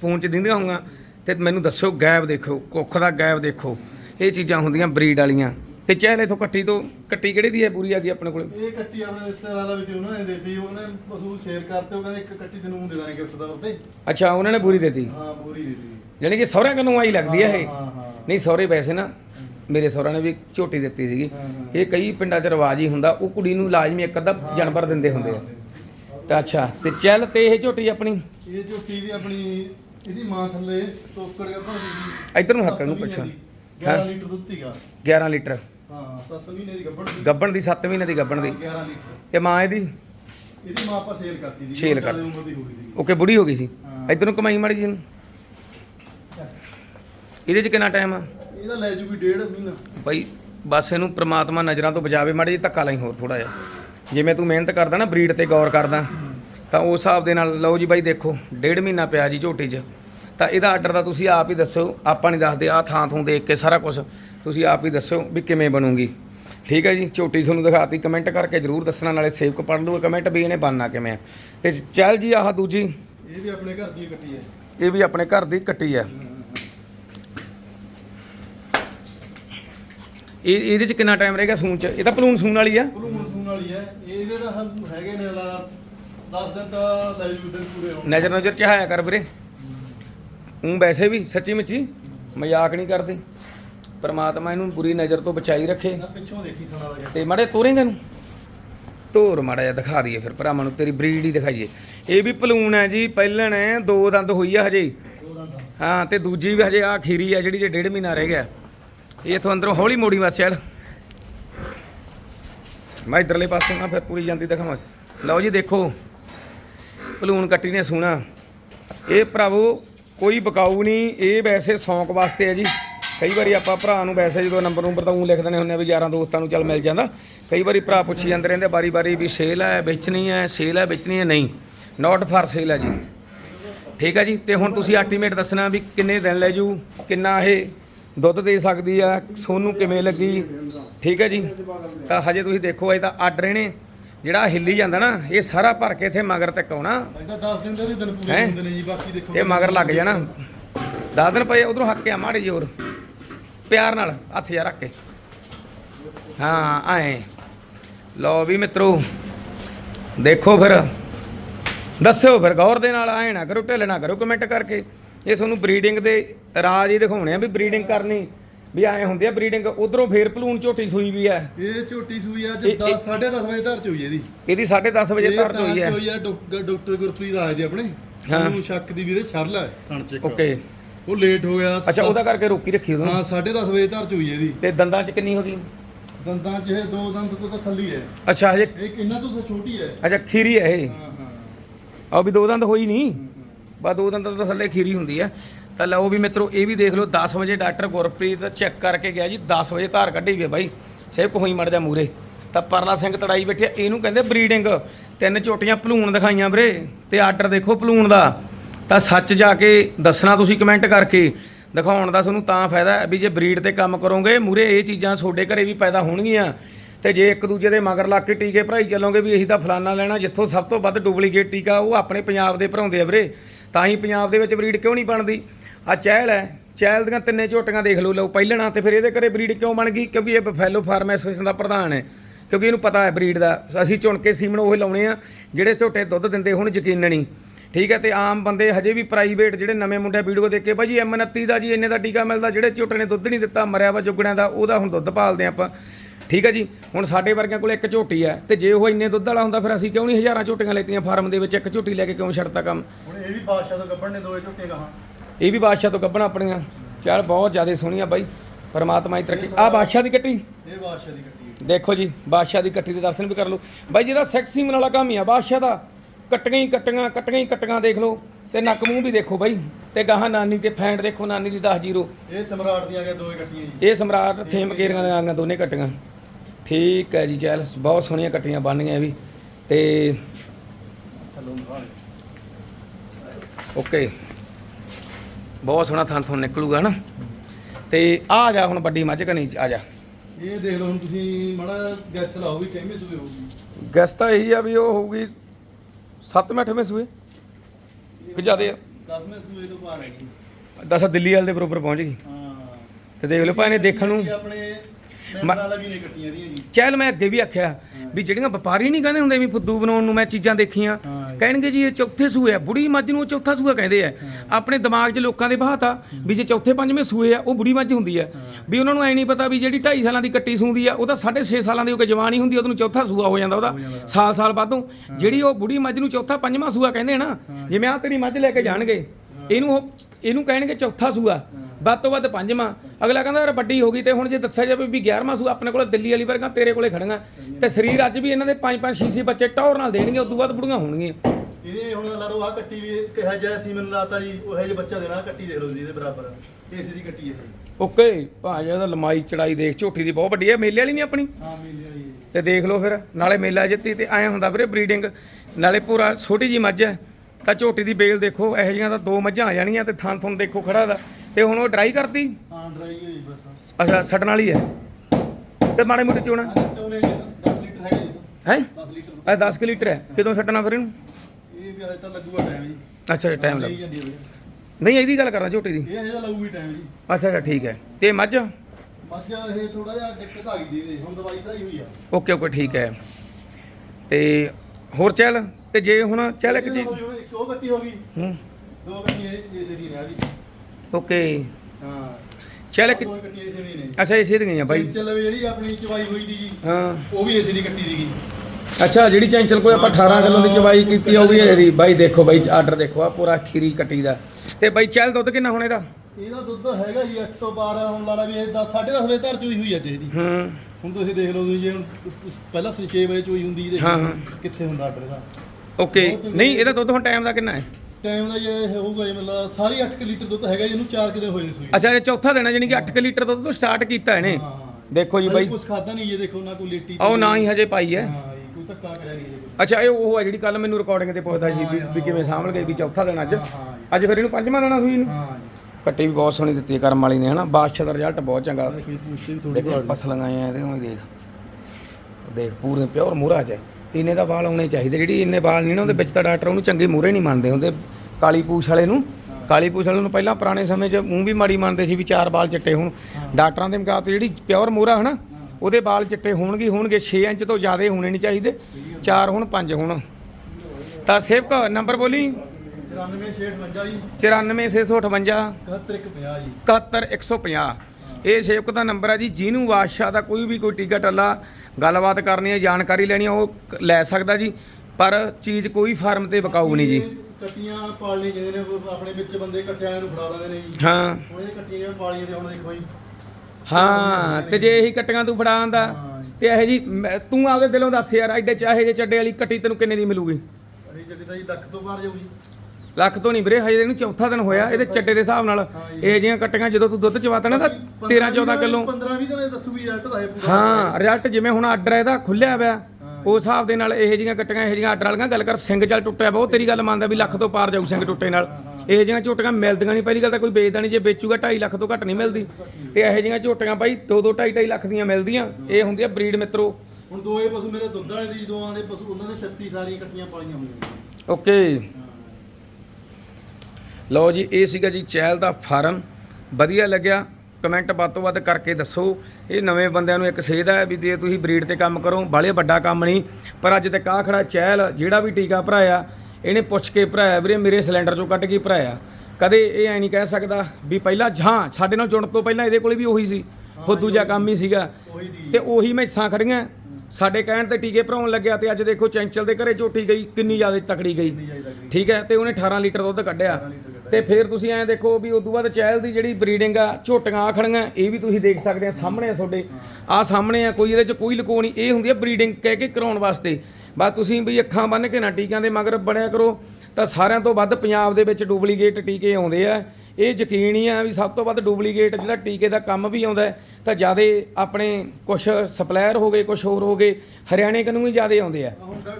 ਫੋਨ 'ਚ ਦਿੰਦੀਆਂ ਹੋਊਗਾ ਤੇ ਮੈਨੂੰ ਦੱਸੋ ਗੈਪ ਦੇਖੋ ਕੁੱਖ ਦਾ ਗੈਪ ਦੇਖੋ। ਇਹ ਚੀਜ਼ਾਂ ਹੁੰਦੀਆਂ ਬਰੀਡ ਵਾਲੀਆਂ। ਤੇ ਚਹਿਲ ਇਥੋਂ ਕੱਟੀ ਤੋਂ ਕੱਟੀ ਕਿਹੜੀ ਦੀ ਹੈ ਪੂਰੀ ਆ ਗਈ ਆਪਣੇ ਕੋਲੇ? ਇਹ ਕੱਟੀ ਆਪਣੇ ਰਿਸ਼ਤੇਦਾਰਾਂ ਦਾ ਵੀ ਤੇ ਉਹਨਾਂ ਨੇ ਦਿੱਤੀ ਉਹਨੇ ਪਸ਼ੂ ਸ਼ੇਅਰ ਕਰਤੇ ਉਹ ਕਹਿੰਦੇ ਇੱਕ ਕੱਟੀ ਤੈਨੂੰ ਦੇ ਦਾਂਗੇ ਗਿਫਟ ਦਾ ਉੱਤੇ ਅੱਛਾ ਉਹਨਾਂ ਨੇ ਪੂਰੀ ਦਿੱਤੀ? ਹਾਂ ਪੂਰੀ ਦਿੱਤੀ। ਯਾਨੀ ਕਿ ਸਹੁਰਿਆਂ ਕੋਲੋਂ ਆਈ ਲੱਗਦੀ ਹੈ ਇਹ? ਨਹੀਂ ਸਹੁਰੇ ਵੈਸੇ ਨਾ ਮੇਰੇ ਸਹੁਰਾ ਨੇ ਵੀ ਝੋਟੀ ਦਿੱਤੀ ਸੀਗੀ। ਇਹ ਕਈ ਪਿੰਡਾਂ 'ਚ ਰਿਵਾਜ ਹੀ ਹੁੰਦਾ ਉਹ ਕੁੜੀ ਨੂੰ ਲਾਜ਼ਮੀ ਇੱਕ ਅੱਧਾ ਜਾਨਵਰ ਦਿੰਦੇ ਹੁੰਦੇ ਆ। ਤਾਂ ਅੱਛਾ ਤੇ ਚੱਲ ਤੇ ਇਹ ਝੋਟੀ ਆਪਣੀ? ਇਹ ਝੋਟੀ ਵੀ ਆਪਣੀ ਇਹਦੀ ਮਾਂ ਥੱਲੇ ਗੱਭਣ ਦੀ। ਸੀ ਇੱਧਰ ਨੂੰ ਹੱਕ ਸੱਤ ਇਹਨੂੰ ਮਹੀਨੇ ਪੁੱਛੋ। ਦੀ, ਹਾਂ। 11 ਲੀਟਰ ਦੁੱਧ ਸੀਗਾ। 11 ਲੀਟਰ। ਹਾਂ 7 ਮਹੀਨੇ ਦੀ ਗੱਭਣ ਸੀ। ਗੱਬਣ ਦੀ 7 ਮਹੀਨੇ ਦੀ ਗੱਬਣ ਦੀ। 11 ਲੀਟਰ। ਤੇ ਮਾਂ ਇਹਦੀ? ਇਹਦੀ ਮਾਂ ਆਪਾਂ ਸੇਲ ਕਰਤੀ ਕਰਤੀ। ਉਮਰ ਦੀ ਹੋ ਗਈ ਸੀ ਓਕੇ ਬੁੜੀ ਹੋ ਗਈ ਸੀ। ਇੱਧਰ ਨੂੰ ਕਮਾਈ ਮਾੜੀ ਜੀ ਇਹਦੇ 'ਚ ਕਿੰਨਾ ਟਾਈਮ ਆ? ਇਹਦਾ ਲੈ ਜੂਗੀ ਡੇਢ ਮਹੀਨਾ। ਬਈ ਬਸ ਇਹਨੂੰ ਪ੍ਰਮਾਤਮਾ ਨਜ਼ਰਾਂ ਤੋਂ ਬਚਾਵੇ ਮਾੜੀ ਜੀ ਧੱਕਾ ਲਈ ਹੋਰ ਥੋੜਾ ਜਿਹਾ। ਜਿਵੇਂ ਤੂੰ ਮਿਹਨਤ ਕਰਦਾ ਨਾ ਬਰੀਡ ਤੇ ਗੌਰ ਕਰਦਾ ਤਾਂ ਉਸ ਹਿਸਾਬ ਦੇ ਨਾਲ ਲਓ ਜੀ ਬਾਈ ਦੇਖੋ ਡੇਢ ਮਹੀਨਾ ਪਿਆ ਜੀ ਝੋਟੀ 'ਚ ਤਾਂ ਇਹਦਾ ਆਰਡਰ ਤਾਂ ਤੁਸੀਂ ਆਪ ਹੀ ਦੱਸੋ ਆਪਾਂ ਨਹੀਂ ਦੱਸਦੇ ਆਹ ਥਾਂ ਥੂੰ ਦੇਖ ਕੇ ਸਾਰਾ ਕੁਝ ਤੁਸੀਂ ਆਪ ਹੀ ਦੱਸੋ ਵੀ ਕਿਵੇਂ ਬਣੂਗੀ। ਠੀਕ ਹੈ ਜੀ ਝੋਟੀ ਤੁਹਾਨੂੰ ਦਿਖਾਤੀ ਕਮੈਂਟ ਕਰਕੇ ਜਰੂਰ ਦੱਸਣਾ ਨਾਲੇ ਸੇਵਕ ਪੜ੍ਹ ਲਓ ਕਮੈਂਟ ਵੀ ਇਹਨੇ ਬਣਨਾ ਕਿਵੇਂ ਆ। ਤੇ ਚੱਲ ਜੀ ਆਹ ਦੂਜੀ। ਇਹ ਵੀ ਆਪਣੇ ਘਰ ਦੀ ਕੱਟੀ ਹੈ। ਇਹ ਵੀ ਆਪਣੇ ਘਰ ਦੀ ਕੱਟੀ ਆ ਇਹ ਇਹਦੇ ਚ ਕਿੰਨਾ ਟਾਈਮ ਰਹੇਗਾ ਸੂਣ ਚ? ਇਹ ਤਾਂ ਪਲੂਨ ਸੂਣ ਵਾਲੀ ਆ। ਕੁੱਲੂ ਮਨਸੂਨ ਵਾਲੀ ਹੈ। ਇਹਦੇ ਤਾਂ ਹਮ ਹੈਗੇ ਨੇ 10 ਦਿਨ ਤਾਂ ਲੈ ਜੂ ਦਿਨ ਪੂਰੇ ਹੋਣ ਨਜ਼ਰ ਨਜ਼ਰ ਚ ਹਾਇਆ ਕਰ ਵੀਰੇ। ਉਹ ਵੈਸੇ ਵੀ ਸੱਚੀ ਮੁੱਚੀ ਮਜ਼ਾਕ ਨਹੀਂ ਕਰਦੇ। ਪਰਮਾਤਮਾ ਇਹਨੂੰ ਬੁਰੀ ਨਜ਼ਰ ਤੋਂ ਬਚਾਈ ਰੱਖੇ। ਪਿੱਛੋਂ ਦੇਖੀ ਥਾਣਾ ਦਾ ਤੇ ਮਾੜੇ ਤੋਰੇਂਗਾ ਨੂੰ ਤੋਰ ਮਾੜਾ ਜਿਹਾ ਦਿਖਾ ਦਈਏ ਫਿਰ ਭਰਾਵਾਂ ਨੂੰ ਤੇਰੀ ਬਰੀਡ ਹੀ ਦਿਖਾਈਏ। ਇਹ ਵੀ ਪਲੂਨ ਹੈ ਜੀ ਪਹਿਲਣ ਹੈ ਦੋ ਦੰਦ ਹੋਈ ਆ ਹਜੇ। ਦੋ ਦਾ ਹਾਂ ਤੇ ਦੂਜੀ ਵੀ ਹਜੇ ਆ ਖੀਰੀ ਆ ਜਿਹੜੀ ਜੇ ਡੇਢ ਮਹੀਨਾ ਰਹਿ ਗਿਆ। ਇਹ ਇਥੋਂ ਅੰਦਰੋਂ ਹੌਲੀ ਮੋੜੀ ਚੱਲ ਮੈਂ ਇਧਰਲੇ ਪਾਸੇ ਨਾ ਫਿਰ ਪੂਰੀ ਜਾਂਦੀ ਦਿਖਾਵਾਂ। ਲਓ ਜੀ, ਦੇਖੋ। ਪਲੂਣ ਕੱਟੀ ਨੇ ਸੂਣਾ ਇਹ ਭਰਾਵੋ, ਕੋਈ ਬਕਾਊ ਨਹੀਂ, ਇਹ ਵੈਸੇ ਸ਼ੌਂਕ ਵਾਸਤੇ ਹੈ ਜੀ। ਕਈ ਵਾਰੀ ਆਪਾਂ ਭਰਾ ਨੂੰ ਵੈਸੇ ਜਦੋਂ ਨੰਬਰ ਨੰਬਰ ਤਾਂ ਉਹ ਲਿਖ ਦਿੰਦੇ ਹੁੰਦੇ ਆ ਵੀ ਯਾਰਾਂ ਦੋਸਤਾਂ ਨੂੰ ਚੱਲ ਮਿਲ ਜਾਂਦਾ। ਕਈ ਵਾਰੀ ਭਰਾ ਪੁੱਛੀ ਜਾਂਦੇ ਰਹਿੰਦੇ ਬਾਰੀ ਬਾਰੀ ਵੀ ਸੇਲ ਹੈ, ਵੇਚਣੀ ਹੈ ਸੇਲ ਹੈ, ਵੇਚਣੀ ਹੈ, ਨਹੀਂ। ਨਾਟ ਫਾਰ ਸੇਲ ਹੈ ਜੀ। ਠੀਕ ਹੈ ਜੀ, ਤੇ ਹੁਣ ਤੁਸੀਂ ਐਸਟੀਮੇਟ ਦੱਸਣਾ ਵੀ ਕਿੰਨੇ ਦਿਨ ਲੈ ਜੂ, ਕਿੰਨਾ ਇਹ ਦੁੱਧ ਦੇ ਸਕਦੀ ਆ, ਸੋਨੂੰ ਕਿਵੇਂ ਲੱਗੀ ਠੀਕ ਹੈ ਜੀ। ਤਾਂ ਹਜੇ ਤੁਸੀਂ ਦੇਖੋ ਇਹ ਤਾਂ ਆਰਡਰ ਇਹਨੇ ਜਿਹੜਾ ਹਿੱਲੀ ਜਾਂਦਾ ਨਾ ਇਹ ਸਾਰਾ ਭਰ ਕੇ ਇੱਥੇ ਮਗਰ ਤੱਕ ਆਉਣਾ। ਇਹਦਾ 10 ਦਿਨ ਦੇ ਇਹਦੇ ਦਿਨ ਪੂਰੇ ਹੈਂ? ਹੁੰਦੇ ਨੇ ਜੀ ਬਾਕੀ ਦੇਖੋ ਇਹ ਮਗਰ ਲੱਗ ਜਾਣਾ। ਦਸ ਦਿਨ ਪਏ ਉਧਰੋਂ ਹੱਕ ਕੇ ਆ ਮਾੜੇ ਜੀ ਹੋਰ। ਪਿਆਰ ਨਾਲ ਹੱਥ ਜਾ ਰੱਖ ਕੇ। ਹਾਂ ਆਏ। ਲਓ ਵੀ ਮਿੱਤਰੋ ਦੇਖੋ ਫਿਰ। ਦੱਸਿਓ ਫਿਰ ਗੌਰ ਦੇ ਨਾਲ ਆਏ ਨਾ ਕਰੋ ਢਿੱਲ ਨਾ ਕਰੋ ਕਮੈਂਟ ਕਰਕੇ। ਇਹ ਤੁਹਾਨੂੰ ਬਰੀਡਿੰਗ ਦੇ ਰਾਜ ਹੀ ਦਿਖਾਉਣੇ ਆ ਵੀ ਬਰੀਡਿੰਗ ਕਰਨੀ। ਵੀ ਐ ਹੁੰਦੀ ਆ ਬਰੀਡਿੰਗ ਉਧਰੋਂ ਫੇਰ ਭਲੂਣ ਝੋਟੀ ਸੂਈ ਵੀ ਆ। ਇਹ ਝੋਟੀ ਸੂਈ ਆ ਇਹ- 10 10:30 ਵਜੇ ਧਰ ਚ ਹੋਈ ਇਹਦੀ ਇਹਦੀ 10:30 ਵਜੇ ਧਰ ਹੋਈ ਆ। ਡਾਕ- ਡਾਕਟਰ ਗੁਰਪ੍ਰੀਤ ਆਏ ਦੀ ਆਪਣੇ। ਹਾਂ। ਉਹਨੂੰ ਸ਼ੱਕ ਦੀ ਵੀ ਇਹਦੇ ਛਰਲ ਹੈ ਥਣ ਚ ਇੱਕ ਓਕੇ। ਉਹ ਲੇਟ ਹੋ ਗਿਆ ਅੱਛਾ ਉਹਦਾ ਕਰਕੇ ਰੋਕੀ ਰੱਖੀ ਉਹਨੂੰ? ਹਾਂ 10:30 ਵਜੇ ਧਰ ਚ ਹੋਈ ਇਹਦੀ। ਤੇ ਦੰਦਾਂ 'ਚ ਕਿੰਨੀ ਹੋ ਗਈ? ਦੰਦਾਂ 'ਚ ਇਹ ਦੋ ਦੰਦ ਤੋਂ ਤਾਂ ਥੱਲੀ ਹੈ। ਅੱਛਾ ਹਜੇ ਇਹ ਕਿੰਨਾ ਤੋਂ ਤਾਂ ਛੋਟੀ ਹੈ। ਅੱਛਾ ਖੀਰੀ ਹੈ ਇਹ? ਹਾਂ ਹਾਂ। ਆ ਵੀ ਦੋ ਦੰਦ ਹੋਈ ਨਹੀਂ? ਬਾ ਦੋ ਦੰਦ ਤੋਂ ਥੱਲੇ ਖੀਰੀ ਹੁੰਦੀ ਆ। ਤਾਂ ਲਓ ਵੀ ਮਿੱਤਰੋ, ਇਹ ਵੀ ਦੇਖ ਲਓ 10 ਵਜੇ ਡਾਕਟਰ ਗੁਰਪ੍ਰੀਤ ਚੈੱਕ ਕਰਕੇ ਗਿਆ ਜੀ 10 ਵਜੇ ਧਾਰ ਕੱਢੀ ਵੀ ਬਾਈ ਸੇਬ ਹੋਈ ਮੜ ਜਾ ਮੂਰੇ ਤਾਂ ਪਰਲਾ ਸਿੰਘ ਤੜਾਈ ਬੈਠਿਆ, ਇਹਨੂੰ ਕਹਿੰਦੇ ਬਰੀਡਿੰਗ। ਤਿੰਨ ਚੋਟੀਆਂ ਭਲੂਣ ਦਿਖਾਈਆਂ ਵੀਰੇ, ਤੇ ਆਰਡਰ ਦੇਖੋ ਭਲੂਣ ਦਾ। ਤਾਂ ਸੱਚ ਜਾ ਕੇ ਦੱਸਣਾ ਤੁਸੀਂ ਕਮੈਂਟ ਕਰਕੇ, ਦਿਖਾਉਣ ਦਾ ਤੁਹਾਨੂੰ ਤਾਂ ਫਾਇਦਾ ਹੈ ਵੀ ਜੇ ਬਰੀਡ ਤੇ ਕੰਮ ਕਰੋਗੇ ਮੂਰੇ ਇਹ ਚੀਜ਼ਾਂ ਤੁਹਾਡੇ ਘਰੇ ਵੀ ਪੈਦਾ ਹੋਣਗੀਆਂ। ਤੇ ਜੇ ਇੱਕ ਦੂਜੇ ਦੇ ਮਗਰ ਲੱਗ ਕੇ ਟੀਕੇ ਭਰਾਈ ਚੱਲੋਗੇ ਵੀ ਇਹੀ ਤਾਂ ਫਲਾਨਾ ਲੈਣਾ, ਜਿੱਥੋਂ ਸਭ ਤੋਂ ਵੱਧ ਡੁਪਲੀਕੇਟ ਟੀਕਾ ਉਹ ਆਪਣੇ ਪੰਜਾਬ ਦੇ ਭਰਾਉਂਦੇ ਆ ਵੀਰੇ। ਤਾਂ ਹੀ ਪੰਜਾਬ ਦੇ ਵਿੱਚ ਬਰੀਡ ਕਿਉਂ ਨਹੀਂ ਬਣਦੀ? ਆ ਚਹਿਲ ਹੈ। ਚਹਿਲ ਦੀਆਂ ਤਿੰਨੇ ਝੋਟੀਆਂ ਦੇਖ ਲਓ ਲਓ ਪਹਿਲਣਾ ਤੇ ਫਿਰ ਇਹਦੇ ਘਰੇ ਬਰੀਡ ਕਿਉਂ ਬਣ ਗਈ? ਕਿਉਂਕਿ ਇਹ ਬਫੈਲੋ ਫਾਰਮ ਐਸੋਸੀਏਸ਼ਨ ਦਾ ਪ੍ਰਧਾਨ ਹੈ। ਕਿਉਂਕਿ ਇਹਨੂੰ ਪਤਾ ਹੈ ਬਰੀਡ ਦਾ। ਅਸੀਂ ਚੁਣ ਕੇ ਸੀਮਨ ਉਹ ਲਾਉਣੇ ਆ, ਜਿਹੜੇ ਝੋਟੇ ਦੁੱਧ ਦਿੰਦੇ ਹੁਣ ਯਕੀਨਣੀ। ਠੀਕ ਹੈ, ਤੇ ਆਮ ਬੰਦੇ ਹਜੇ ਵੀ ਪ੍ਰਾਈਵੇਟ ਜਿਹੜੇ ਨਵੇਂ ਮੁੰਡੇ ਵੀਡੀਓ ਦੇਖ ਕੇ, ਭਾਜੀ M29 ਦਾ ਜੀ, ਇੰਨੇ ਦਾ ਟੀਕਾ ਮਿਲਦਾ, ਜਿਹੜੇ ਝੋਟੇ ਨੇ ਦੁੱਧ ਨਹੀਂ ਦਿੱਤਾ, ਮਰਿਆ ਵਾ ਜੁਗੜਿਆਂ ਦਾ, ਉਹਦਾ ਹੁਣ ਦੁੱਧ ਪਾਲਦੇ ਆਪਾਂ। ਠੀਕ ਹੈ ਜੀ, ਹੁਣ ਸਾਡੇ ਵਰਗਿਆਂ ਕੋਲ ਇੱਕ ਝੋਟੀ ਹੈ, ਤੇ ਜੇ ਉਹ ਇੰਨੇ ਦੁੱਧ ਵਾਲਾ ਹੁੰਦਾ, ਫਿਰ ਅਸੀਂ ਕਿਉਂ ਨਹੀਂ ਹਜ਼ਾਰਾਂ ਝੋਟੀਆਂ ਲੈਤੀਆਂ ਫਾਰਮ ਦੇ ਵਿੱਚ ਇੱਕ ਝੋਟੀ ਲੈ ਕੇ ਕਿਉਂ ਛੱਡਤਾ ਕੰਮ? ਹੁਣ ਇਹ ਵੀ ਬਾਦਸ਼ਾਹ ਤੋਂ ਗੱਬਣ ਨੇ ਦੋਏ ਝੋਟੇ ਗਾਹਾਂ। ਇਹ ਵੀ ਬਾਦਸ਼ਾਹ ਤੋਂ ਗੱਭਣਾ ਆਪਣੀਆਂ। ਚੱਲ ਬਹੁਤ ਜ਼ਿਆਦਾ ਸੋਹਣੀਆਂ ਬਾਈ। ਪਰਮਾਤਮਾ ਦੀ ਤਰੱਕੀ। ਆ ਬਾਦਸ਼ਾਹ ਦੀ ਕੱਟੀ? ਇਹ ਬਾਦਸ਼ਾਹ ਦੀ ਕੱਟੀ ਹੈ। ਦੇਖੋ ਜੀ ਬਾਦਸ਼ਾਹ ਦੀ ਕੱਟੀ ਦੇ ਦਰਸ਼ਨ ਵੀ ਕਰ ਲਓ। ਬਾਈ ਜਿਹਦਾ ਸੈਕਸੀ ਮਨ ਵਾਲਾ ਕੰਮ ਹੀ ਆ ਬਾਦਸ਼ਾਹ ਦਾ। ਕੱਟੀਆਂ ਹੀ ਕੱਟੀਆਂ ਕੱਟੀਆਂ ਹੀ ਕੱਟੀਆਂ ਦੇਖ ਲਓ। ਤੇ ਨੱਕ ਮੂੰਹ ਵੀ ਦੇਖੋ ਬਾਈ। ਤੇ ਗਾਹਾਂ ਨਾਨੀ ਤੇ ਫੈਂਟ ਦੇਖੋ ਨਾਨੀ ਦੀ 10 ਜੀਰੋ। ਇਹ ਸਮਰਾਟ ਦੀਆਂ ਗਿਆ ਦੋਏ ਕੱਟੀਆਂ ਜੀ। ਇਹ ਸਮਰਾਟ ਫੇਮ ਕੇਰੀਆਂ ਦੀਆਂ ਆਂਗਾਂ ਦੋਨੇ ਕੱਟੀਆਂ। ਠੀਕ ਹੈ ਜੀ ਚੱਲ ਬਹੁਤ ਸੋਹਣੀਆਂ ਕੱਟੀਆਂ ਬਣਨੀਆਂ ਇਹ ਵੀ। ਤੇ ਓਕੇ। ਬਹੁਤ ਸੋਹਣਾ ਥਾਂ ਤੋਂ ਨਿਕਲੂਗਾ ਨਾ। ਤੇ ਆ ਜਾ ਹੁਣ ਵੱਡੀ ਮੱਝ ਕਨੀ ਆ ਜਾ। ਇਹ ਦੇਖ ਲਓ ਹੁਣ ਤੁਸੀਂ ਮਾੜਾ ਗੈਸ ਲਾਓ ਵੀ ਕਿਵੇਂ ਸੂਏ ਹੋਊਗੀ। ਗੈਸ ਤਾਂ ਇਹੀ ਆ ਵੀ ਉਹ ਹੋਊਗੀ 7 8ਵੇਂ ਸੂਏ। ਕਿ ਜ਼ਿਆਦੇ ਆ? 10ਵੇਂ ਸੂਏ ਤੋਂ ਪਾਰ ਹੈਗੀ। ਦਸ ਦਿੱਲੀ ਵਾਲੇ ਦੇ ਬਰੋਬਰ ਪਹੁੰਚ ਗਈ। ਹਾਂ। ਤੇ ਦੇਖ ਲਓ ਭਾਵੇਂ ਦੇਖਣ ਨੂੰ ਆਪਣੇ ਮੈਂ ਵਾਲਾ ਵੀ ਨਹੀਂ ਕੱਟੀਆਂ ਦੀਆਂ ਜੀ। ਚਹਿਲ ਮੈਂ ਅੱਗੇ ਵੀ ਆਖਿਆ ਵੀ ਜਿਹੜੀਆਂ ਵਪਾਰੀ ਨਹੀਂ ਕਹਿੰਦੇ ਹੁੰਦੇ ਵੀ ਫੁੱਦੂ ਬਣਾਉਣ ਨੂੰ ਮੈਂ ਚੀਜ਼ਾਂ ਦੇਖੀਆਂ। ਹਾਂ। ਕਹਿਣਗੇ ਜੀ ਇਹ ਚੌਥੇ ਸੂਏ ਆ ਬੁੜੀ ਮੱਝ ਨੂੰ ਉਹ ਚੌਥਾ ਸੂਆ ਕਹਿੰਦੇ ਆ। ਆਪਣੇ ਦਿਮਾਗ 'ਚ ਲੋਕਾਂ ਦੇ ਬਹਾਤਾ ਵੀ ਜੇ ਚੌਥੇ ਪੰਜਵੇਂ ਸੂਏ ਆ ਉਹ ਬੁੜੀ ਮੱਝ ਹੁੰਦੀ ਆ। ਵੀ ਉਹਨਾਂ ਨੂੰ ਐ ਨਹੀਂ ਪਤਾ ਵੀ ਜਿਹੜੀ 2.5 ਸਾਲਾਂ ਦੀ ਕੱਟੀ ਸੂੰਦੀ ਆ ਉਹ ਤਾਂ 6.5 ਸਾਲਾਂ ਦੀ ਹੋ ਕੇ ਜਵਾਨ ਹੀ ਹੁੰਦੀ ਆ ਉਹਨੂੰ ਚੌਥਾ ਸੂਆ ਹੋ ਜਾਂਦਾ ਉਹਦਾ। ਸਾਲ ਸਾਲ ਬਾਅਦੋਂ। ਜਿਹੜੀ ਉਹ ਬੁੜੀ ਮੱਝ ਨੂੰ ਚੌਥਾ ਪੰਜਵਾਂ ਸੂਆ ਕਹਿੰਦੇ ਆ ਨਾ ਜਿਵੇਂ ਆ ਤੇਰੀ ਮੱਝ ਲੈ ਕੇ ਜਾਣਗੇ ਇਹਨੂੰ ਉਹ ਇਹਨੂੰ ਕਹਿਣਗੇ ਚੌਥਾ ਸੂਆ। ਵੱਧ ਤੋਂ ਵੱਧ ਪੰਜਵਾਂ। ਅਗਲਾ ਕਹਿੰਦਾ ਯਾਰ ਵੱਡੀ ਹੋ ਗਈ ਤੇ ਹੁਣ ਜੇ ਦੱਸਿਆ ਜਾਵੇ ਵੀ 11ਵਾਂ ਸੂਆ ਆਪਣੇ ਕੋਲ ਦਿੱਲੀ ਵਾਲੀ ਵਰਗਾ ਤੇਰੇ ਕੋਲੇ ਖੜੀਆਂ ਤੇ ਸਰੀਰ ਅੱਜ ਵੀ ਇਹਨਾਂ ਦੇ 5-5 6 ਬੱਚੇ ਟੌਰ ਨਾਲ ਦੇਣਗੇ ਉਦੋਂ ਬਾਅਦ ਬੁੜੀਆਂ ਹੋਣਗੀਆਂ। ਇਹਦੇ ਹੁਣ ਲਾ ਲਓ ਆ ਕੱਟੀ ਵੀ ਕਿਹਾ ਜਿਹਾ ਸੀ ਮੈਨੂੰ ਲਾਤਾ ਜੀ ਉਹ ਹੈ ਜੇ ਬੱਚਾ ਦੇਣਾ ਕੱਟੀ ਦੇਖ ਲਓ ਜੀ ਇਹਦੇ ਬਰਾਬਰ। ਇਸੇ ਦੀ ਕੱਟੀ ਹੈ ਓਕੇ ਭਾਜਾ ਦਾ ਲੰਮਾਈ ਚੜਾਈ ਦੇਖ ਝੋਟੀ ਦੀ ਬਹੁਤ ਵੱਡੀ ਹੈ ਮੇਲੇ ਵਾਲੀ ਨਹੀਂ ਆਪਣੀ? ਹਾਂ ਮਿਲ ਵਾਲੀ ਹੈ। ਤੇ ਦੇਖ ਲਓ ਫਿਰ ਨਾਲੇ ਮੇਲਾ ਜਿੱਤੀ ਤੇ ਐ ਹੁੰਦਾ ਵੀਰੇ ਬਰੀਡਿੰਗ ਨਾਲੇ ਪੂਰਾ ਛੋਟੀ ਜੀ ਮੱਝ ਹੈ ਤਾਂ ਝੋਟੀ ਦੀ ਬੇਲ ਦੇਖੋ ਇਹੋ ਜਿਹੀਆਂ ਤਾਂ ਦੋ ਮੱਝਾਂ ਆ ਜਾਣੀਆਂ ਤੇ ਥਣ ਥਣ ਦੇਖੋ ਖੜਾ ਦਾ। ਤੇ ਹੁਣ ਉਹ ਡਰਾਈ ਕਰਤੀ? ਹਾਂ ਡਰਾਈ ਹੋਈ ਬਸ। ਅੱਛਾ ਛੱਡਣ ਵਾਲੀ ਹੈ? ਤੇ ਮਾੜੇ ਮੋਟੇ ਚੋਣਾ। ਆ ਚੋਲੇ ਜੀ 10 ਲੀਟਰ ਹੈਗਾ ਜੀ ਹੈ? 10 ਲੀਟਰ। ਇਹ 10 ਕਿ ਲੀਟਰ ਹੈ। ਕਿਦੋਂ ਛੱਡਣਾ ਫਿਰ ਇਹਨੂੰ? ਇਹ ਵੀ ਅਜੇ ਤਾਂ ਲੱਗੂਗਾ ਟਾਈਮ ਜੀ। ਅੱਛਾ ਟਾਈਮ ਲੱਗ ਨਹੀਂ ਇਹਦੀ ਗੱਲ ਕਰਨਾ ਝੋਟੀ ਦੀ। ਇਹ ਅਜੇ ਤਾਂ ਲੱਗੂਗੀ ਟਾਈਮ ਜੀ। ਅੱਛਾ ਅੱਛਾ ਠੀਕ ਹੈ। ਤੇ ਮੱਝ? ਮੱਝ ਇਹ ਥੋੜਾ ਜਿਹਾ ਦਿੱਕਤ ਆ ਗਈ ਦੀ ਹੁਣ ਦਵਾਈ ਭਰਾਈ ਹੋਈ ਆ। ਓਕੇ ਓਕੇ ਠੀਕ ਹੈ। ਤੇ ਹੋਰ ਚੱਲ ਤੇ ਜੇ ਹੁਣ ਚੱਲ ਇੱਕ ਚੀਜ਼ ਹੁਣ ਇੱਕ ਉਹ ਕੱਟੀ ਹੋ ਗਈ। ਹੂੰ। ਦੋ ਕੱਟੀਆਂ ਇਹ ਦੀ ਨੇ ਆ ਵੀ ਓਕੇ। ਹਾਂ। ਚੱਲ ਇੱਕ ਦੋ ਕੱਟੀਆਂ ਇਸੇ ਦੀ ਨੇ। ਅੱਛਾ ਇਸੇ ਦੀਆਂ ਗਈਆਂ ਬਾਈ। ਚੱਲ ਜਿਹੜੀ ਆਪਣੀ ਚਵਾਈ ਹੋਈ ਦੀ ਜੀ ਹਾਂ। ਉਹ ਵੀ ਇਸੇ ਦੀ ਕੱਟੀ ਦੀਗੀ ਅੱਛਾ ਜਿਹੜੀ ਚੈਂਚਲ ਕੋਈ ਆਪਾਂ 18 ਕਿਲੋ ਦੀ ਚਵਾਈ ਕੀਤੀ ਆ ਉਹ ਵੀ ਹੈ ਇਹਦੀ। ਬਾਈ ਦੇਖੋ ਬਾਈ ਆਰਡਰ ਦੇਖੋ ਆ ਪੂਰਾ ਖੀਰੀ ਕੱਟੀ ਦਾ। ਤੇ ਬਾਈ ਚੱਲ ਦੁੱਧ ਕਿੰਨਾ ਹੁਣ ਇਹਦਾ? ਇਹਦਾ ਦੁੱਧ ਹੈਗਾ ਜੀ 8 ਤੋਂ 12 ਹੁਣ ਲਾ ਲਾ ਵੀ ਇਹ 10 10:30 ਵਜੇ ਧਰ ਚੋਈ ਹੋਈ ਅੱਜ ਇਹਦੀ। ਹੂੰ। ਹੁਣ ਤੁਸੀਂ ਦੇਖ ਲਓ ਜੀ ਜੇ ਹੁਣ ਪਹਿਲਾਂ 6 ਵਜੇ ਚੋਈ ਹੁੰਦੀ ਇਹਦੇ ਹਾਂ, ਹਾਂ। ਕਿੱਥੇ ਹੁੰਦਾ ਆਰਡਰ ਦਾ ਓਕੇ। ਨਹੀਂ ਇਹਦਾ ਦੁੱਧ ਹੁਣ ਟਾਈਮ ਦਾ ਕਿੰਨਾ ਹੈ? ਟਾਈਮ ਦਾ ਇਹ ਹੋਊਗਾ ਜੀ ਮਤਲਬ ਸਾਰੀ 8 ਲੀਟਰ ਦੁੱਧ ਹੈਗਾ ਜੀ ਇਹਨੂੰ 4 ਕਿਤੇ ਹੋਏ ਨੇ ਸੂਈ। ਅੱਛਾ ਇਹ ਚੌਥਾ ਦੇਣਾ ਜਾਨੀ ਕਿ 8 ਲੀਟਰ ਦੁੱਧ ਤੋਂ ਸਟਾਰਟ ਕੀਤਾ ਇਹਨੇ। ਹਾਂ ਦੇਖੋ ਜੀ ਬਾਈ। ਕੁਝ ਖਾਦਾ ਨਹੀਂ ਇਹ ਦੇਖੋ ਨਾ ਕੋਈ ਲੇਟੀ ਉਹ ਨਾ ਹੀ ਹਜੇ ਪਾਈ ਹੈ। ਹਾਂ ਜੀ ਕੋਈ ਧੱਕਾ ਕਰਿਆ ਨਹੀਂ ਇਹ ਅੱਛਾ ਇਹ ਉਹ ਹੈ ਜਿਹੜੀ ਕੱਲ ਮੈਨੂੰ ਰਿਕਾਰਡਿੰਗ ਤੇ ਪੁੱਛਦਾ ਸੀ ਵੀ- ਵੀ ਕਿਵੇਂ ਸਾਂਭਲ ਗਏ ਵੀ ਚੌਥਾ ਦੇਣਾ ਅੱਜ। ਹਾਂ ਜੀ। ਅੱਜ ਫਿਰ ਇਹਨੂੰ ਪੰਜਵਾਂ ਦੇਣਾ ਸੂਈ ਨੂੰ। ਹਾਂ ਜੀ। ਕੱਟੀ ਵੀ ਬਹੁਤ ਸੋਹਣੀ ਦਿੱਤੀ ਹੈ ਕਰਮ ਵਾਲੀ ਨੇ ਹਨਾ? ਬਾਦਸ਼ਾਹ ਦਾ ਰਿਜ਼ਲਟ ਬਹੁਤ ਚੰਗਾ। ਦੇਖੀ ਪੁੱਛੇ ਵੀ ਥੋੜੀ ਦੇਖ ਪਸਲੀਆਂ ਆਏ ਇਹਦੇ ਹੁਣ ਦੇਖ। ਦੇਖ ਪੂਰੇ ਪਿਓਰ ਮੂਰਾ ਚ ਹੈ। ਇੰਨੇ ਦਾ ਵਾਲ ਆਉਣੇ ਚਾਹੀਦੇ ਜਿਹੜੀ ਇੰਨੇ ਵਾਲ ਨਹੀਂ ਨਾ ਉਹਦੇ ਵਿੱਚ ਤਾਂ ਡਾਕਟਰ ਉਹਨੂੰ ਚੰਗੇ ਮੂਰੇ ਨਹੀਂ ਮੰਨਦੇ ਹੁੰਦੇ ਕਾਲੀ ਪੂਛ ਵਾਲੇ ਨੂੰ ਕਾਲੀ ਪੂਛ ਵਾਲੇ ਨੂੰ ਪਹਿਲਾਂ ਪੁਰਾਣੇ ਸਮੇਂ 'ਚ ਮੂੰਹ ਵੀ ਮਾੜੀ ਮੰਨਦੇ ਸੀ ਵੀ ਚਾਰ ਵਾਲ ਚਿੱਟੇ ਹੋਣ। ਡਾਕਟਰਾਂ ਦੇ ਮੁਕਾਬਲੇ ਜਿਹੜੀ ਪਿਓਰ ਮੂਰਾ ਹਨਾ ਉਹਦੇ ਵਾਲ ਚਿੱਟੇ ਹੋਣਗੇ ਹੋਣਗੇ 6 ਇੰਚ ਤੋਂ ਜ਼ਿਆਦਾ ਹੋਣੇ ਨਹੀਂ ਚਾਹੀਦੇ 4 ਹੁਣ 5 ਹੁਣ। ਤਾਂ ਸੇਵਕ ਨੰਬਰ ਬੋਲੀ? 94 658 ਜੀ। 94658 7150 ਜੀ 71150 ਇਹ ਸੇਵਕ ਦਾ ਨੰਬਰ ਹੈ ਜੀ ਜਿਹਨੂੰ ਬਾਦਸ਼ਾਹ ਦਾ ਕੋਈ ਵੀ ਕੋਈ ਟਿਕਟ ਟੱਲਾ ਗੱਲਬਾਤ ਕਰਨੀ ਹੈ ਜਾਣਕਾਰੀ ਲੈਣੀ ਹੈ ਉਹ ਲੈ ਸਕਦਾ ਜੀ। ਪਰ ਚੀਜ਼ ਕੋਈ ਫਾਰਮ ਤੇ ਵਿਕਾਊ ਨਹੀਂ ਜੀ। ਕੱਟੀਆਂ ਪਾਲਣੇ ਜਿਹਦੇ ਨੇ ਆਪਣੇ ਵਿੱਚ ਬੰਦੇ ਕੱਟੇ ਵਾਲਿਆਂ ਨੂੰ ਫੜਾ ਦਿੰਦੇ ਨੇ ਜੀ। ਹਾਂ। ਇਹ ਕੱਟੀਆਂ ਜਿਹੀਆਂ ਪਾਲੀਆਂ ਤੇ ਹੁਣ ਦੇਖੋ ਜੀ। ਹਾਂ ਤੇ ਜੇ ਇਹੀ ਕੱਟੀਆਂ ਤੂੰ ਫੜਾ ਆਂਦਾ ਹਾਂ ਜੀ। ਤੇ ਇਹ ਜੀ ਤੂੰ ਆਪਦੇ ਦਿਲੋਂ ਦੱਸ ਯਾਰ ਐਡੇ ਚਾਹੇ ਜੇ ਚੱਡੇ ਵਾਲੀ ਕੱਟੀ ਤੈਨੂੰ ਕਿੰਨੇ ਦੀ ਮਿਲੂਗੀ? ਅਰੇ ਜੱਡੀ ਦਾ ਜੀ ਲੱਖ ਤੋਂ ਬਾਹਰ ਜਾਊ ਜੀ ਲੱਖ ਤੋਂ ਨਹੀਂ ਵੀਰੇ ਹਜੇ ਇਹਨੂੰ ਚੌਥਾ ਦਿਨ ਹੋਇਆ ਇਹਦੇ ਚੱਡੇ ਦੇ ਹਿਸਾਬ ਨਾਲ। ਇਹ ਜਿਹੀਆਂ ਕੱਟੀਆਂ ਜਦੋਂ ਤੂੰ ਦੁੱਧ ਚਵਾਤਾ ਨਾ ਤਾਂ 13 14 ਕਿਲੋ। 15 20 ਦਿਨ ਦੱਸੂ ਵੀ ਰਿਜ਼ਲਟ ਦਾ ਇਹ ਪੂਰਾ। ਹਾਂ ਰਿਜ਼ਲਟ ਜਿਵੇਂ ਹੁਣ ਆਰਡਰ ਇਹਦਾ ਖੁੱਲਿਆ ਪਿਆ। ਉਸ ਹਿਸਾਬ ਦੇ ਨਾਲ ਇਹੋ ਜਿਹੀਆਂ ਕੱਟੀਆਂ ਇਹੋ ਜਿਹੀਆਂ ਆਰਡਰ ਵਾਲੀਆਂ ਗੱਲ ਕਰ ਸਿੰਘ ਚੱਲ ਟੁੱਟਿਆ ਬਹੁਤ ਤੇਰੀ ਗੱਲ ਮੰਨਦਾ ਵੀ ਲੱਖ ਤੋਂ ਪਾਰ ਜਾਊ ਸਿੰਘ ਟੁੱਟੇ ਨਾਲ। ਇਹੋ ਜਿਹੀਆਂ ਝੋਟੀਆਂ ਮਿਲਦੀਆਂ ਨਹੀਂ ਪਹਿਲੀ ਗੱਲ ਤਾਂ ਕੋਈ ਵੇਚਦਾ ਨਹੀਂ ਜੇ ਵੇਚੂਗਾ 2.5 ਲੱਖ ਤੋਂ ਘੱਟ ਨਹੀਂ ਮਿਲਦੀ। ਤੇ ਇਹੋ ਜਿਹੀਆਂ ਝੋਟੀਆਂ ਬਾਈ 2 2 2.5 2.5 ਲੱਖ ਦੀਆਂ ਮਿਲਦੀਆਂ ਇਹ ਹੁੰਦੀ ਆ ਬਰੀਡ ਮਿੱਤਰੋ। ਹੁਣ ਦੋਏ ਪਸ਼ੂ ਮੇਰੇ ਦੁੱਧ ਵਾਲੇ ਦੀ ਦੋਆਂ ਦੇ ਪਸ਼ੂ ਉਹਨਾਂ ਦੇ ਸੱਤੀ ਸਾਰੀਆਂ ਕੱਟੀਆਂ ਪਾਲੀਆਂ ਹੋਈਆਂ। ਓਕੇ। ਲਓ ਜੀ ਇਹ ਸੀਗਾ ਜੀ ਚਹਿਲ ਦਾ ਫਾਰਮ। ਵਧੀਆ ਲੱਗਿਆ। ਕਮੈਂਟ ਵੱਧ ਤੋਂ ਵੱਧ ਕਰਕੇ ਦੱਸੋ। ਇਹ ਨਵੇਂ ਬੰਦਿਆਂ ਨੂੰ ਇੱਕ ਸੇਧ ਹੈ ਵੀ ਜੇ ਤੁਸੀਂ ਬਰੀਡ ਤੇ ਕੰਮ ਕਰੋ ਬਾਲੇ ਵੱਡਾ ਕੰਮ ਨਹੀਂ। ਪਰ ਅੱਜ ਤੱਕ ਆ ਖੜਾ ਚਹਿਲ ਜਿਹੜਾ ਵੀ ਟੀਕਾ ਭਰਾਇਆ ਇਹਨੇ ਪੁੱਛ ਕੇ ਭਰਾਇਆ ਵੀਰੇ ਮੇਰੇ ਸਿਲੰਡਰ ਚੋਂ ਕੱਢ ਕੇ ਭਰਾਇਆ। ਕਦੇ ਇਹ ਐ ਨਹੀਂ ਕਹਿ ਸਕਦਾ ਵੀ ਪਹਿਲਾਂ ਹਾਂ ਸਾਡੇ ਨਾਲ ਜੁੜਨ ਤੋਂ ਪਹਿਲਾਂ ਇਹਦੇ ਕੋਲ ਵੀ ਉਹੀ ਸੀ। ਉਹ ਦੂਜਾ ਕੰਮ ਹੀ ਸੀਗਾ। ਤੇ ਉਹੀ ਮੈਸਾਂ ਖੜੀਆਂ। ਸਾਡੇ ਕਹਿਣ ਤੇ ਟੀਕੇ ਭਰਾਉਣ ਲੱਗਿਆ ਤੇ ਅੱਜ ਦੇਖੋ ਚੈਂਚਲ ਦੇ ਘਰੇ ਝੋਟੀ ਗਈ ਕਿੰਨੀ ਜ਼ਿਆਦਾ ਤਕੜੀ ਗਈ। ਠੀਕ ਹੈ ਤੇ ਉਹਨੇ 18 ਲੀਟਰ ਦੁੱਧ ਕੱਢਿਆ। ਤੇ ਫਿਰ ਤੁਸੀਂ ਐਂ ਦੇਖੋ ਵੀ ਉਦੋਂ ਬਾਅਦ ਚਹਿਲ ਦੀ ਜਿਹੜੀ ਬਰੀਡਿੰਗ ਆ, ਝੋਟੀਆਂ ਆ ਖੜੀਆਂ ਇਹ ਵੀ ਤੁਸੀਂ ਦੇਖ ਸਕਦੇ ਆ ਸਾਹਮਣੇ ਆ ਤੁਹਾਡੇ। ਆ ਸਾਹਮਣੇ ਆ, ਕੋਈ ਇਹਦੇ ਚ ਕੋਈ ਲਕੋ ਨਹੀਂ, ਇਹ ਹੁੰਦੀ ਆ ਬਰੀਡਿੰਗ ਕਹਿ ਕੇ ਕਰਾਉਣ ਵਾਸਤੇ। ਬਸ ਤੁਸੀਂ ਵੀ ਅੱਖਾਂ ਬੰਨ ਕੇ ਨਾ ਟੀਕਿਆਂ ਦੇ ਮਗਰ ਬਣਿਆ ਕਰੋ, ਤਾਂ ਸਾਰਿਆਂ ਤੋਂ ਵੱਧ ਪੰਜਾਬ ਦੇ ਵਿੱਚ ਡੁਪਲੀਕੇਟ ਟੀਕੇ ਆਉਂਦੇ ਆ। ਇਹ ਯਕੀਨ ਹੀ ਆ ਵੀ ਸਭ ਤੋਂ ਵੱਧ ਡੁਪਲੀਕੇਟ ਜਿਹੜਾ ਟੀਕੇ ਦਾ ਕੰਮ ਵੀ ਆਉਂਦਾ ਤਾਂ ਜਿਆਦੇ ਆਪਣੇ ਕੁਝ ਸਪਲਾਇਰ ਹੋ ਗਏ ਕੁਝ ਹੋਰ ਹੋ ਗਏ, ਹਰਿਆਣੇ ਕਨੂੰ ਵੀ ਜਿਆਦੇ ਆਉਂਦੇ ਆ।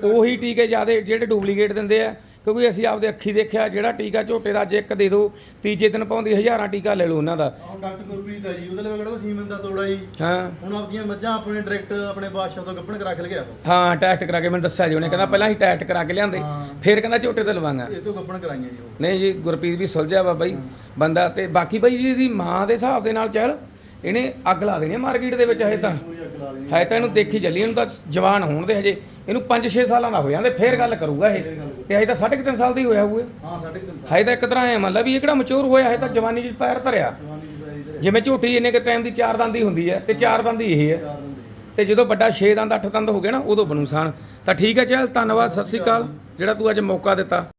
ਉਹੀ ਟੀਕੇ ਜਿਆਦੇ ਜਿਹੜੇ ਡੁਪਲੀਕੇਟ ਦਿੰਦੇ ਆ। ਕਿਉਂਕਿ ਅਸੀਂ ਆਪਦੇ ਅੱਖੀ ਦੇਖਿਆ ਜਿਹੜਾ ਟੀਕਾ ਝੋਟੇ ਦਾ ਅੱਜ ਇੱਕ ਦੇ ਦਿਓ ਤੀਜੇ ਦਿਨ ਪਾਉਂਦੀ ਹਜ਼ਾਰਾਂ ਟੀਕਾ ਲੈ ਲਓ ਉਹਨਾਂ ਦਾ। ਹੁਣ ਡਾਕਟਰ ਗੁਰਪ੍ਰੀਤ ਆ ਜੀ ਉਹਦੇ ਲਈ ਕਿਹੜਾ ਸੀਮਨ ਦਾ ਤੋੜਾ ਜੀ। ਹਾਂ। ਹੁਣ ਆਪਦੀਆਂ ਮੱਝਾਂ ਆਪਣੇ ਡਾਇਰੈਕਟ ਆਪਣੇ ਬਾਦਸ਼ਾਹ ਤੋਂ ਗੱਪਣ ਕਰਾ ਕੇ ਲਗਿਆ ਹਾਂ ਟੈਸਟ ਕਰਾ ਕੇ ਮੈਨੂੰ ਦੱਸਿਆ ਜੀ ਉਹਨੇ ਕਹਿੰਦਾ ਪਹਿਲਾਂ ਹੀ ਟੈਸਟ ਕਰਾ ਕੇ ਲਿਆਂਦੇ ਫਿਰ ਕਹਿੰਦਾ ਝੋਟੇ ਤੇ ਲਵਾਂਗਾ। ਇਹ ਤੋਂ ਗੱਪਣ ਕਰਾਈਆਂ ਜੀ ਉਹ। ਨਹੀਂ ਜੀ ਗੁਰਪ੍ਰੀਤ ਵੀ ਸੁਲਝਿਆ ਵਾ ਬਾਈ ਬੰਦਾ ਤੇ ਬਾਕੀ ਬਾਈ ਜੀ ਦੀ ਮਾਂ ਦੇ ਹਿਸਾਬ ਦੇ ਨਾਲ ਚੱਲ ਇਹਨੇ ਅੱਗ ਲਾ ਦੇਣੀ ਮਾਰਕੀਟ ਦੇ ਵਿੱਚ ਹਜੇ ਤਾਂ। ਹੈ ਤਾਂ ਇਹਨੂੰ ਦੇਖੀ ਚੱਲੀ ਇਹਨੂੰ ਤਾਂ ਜਵਾਨ ਹੋਣ ਦੇ ਹਜੇ ਇਹਨੂੰ 5-6 ਸਾਲਾਂ ਦਾ ਹੋ ਜਾਂਦੇ ਫੇਰ ਗੱਲ ਕਰੂਗਾ ਇਹ। ਤੇ ਹਜੇ ਤਾਂ 3.5 ਸਾਲ ਦਾ ਹੀ ਹੋਇਆ ਹੋਊਗਾ। ਹਾਂ ਸਾਢੇ ਕੁ ਤਿੰਨ ਸਾਲ। ਹਜੇ ਤਾਂ ਇੱਕ ਤਰ੍ਹਾਂ ਐ ਮੰਨ ਲਾ ਵੀ ਇਹ ਕਿਹੜਾ ਮਚੂਰ ਹੋਇਆ ਹਜੇ ਤਾਂ ਜਵਾਨੀ 'ਚ ਪੈਰ ਧਰਿਆ। ਦੀ ਜਿਵੇਂ ਝੋਟੀ ਇੰਨੇ ਕੁ ਟਾਈਮ ਦੀ ਚਾਰ ਦੰਦ ਹੀ ਹੁੰਦੀ ਹੈ ਤੇ ਚਾਰ ਦੰਦ ਹੀ ਇਹ ਹੈ। ਤੇ ਜਦੋਂ ਵੱਡਾ 6 ਦੰਦ 8 ਦੰਦ ਹੋ ਗਿਆ ਨਾ ਉਦੋਂ ਬਣੂ ਸਾਨ ਤਾਂ ਠੀਕ ਹੈ ਚੱਲ ਧੰਨਵਾਦ ਸਤਿ ਸ੍ਰੀ ਅਕਾਲ। ਜਿਹੜਾ ਤੂੰ ਅੱਜ ਮੌਕਾ ਦਿੱਤਾ।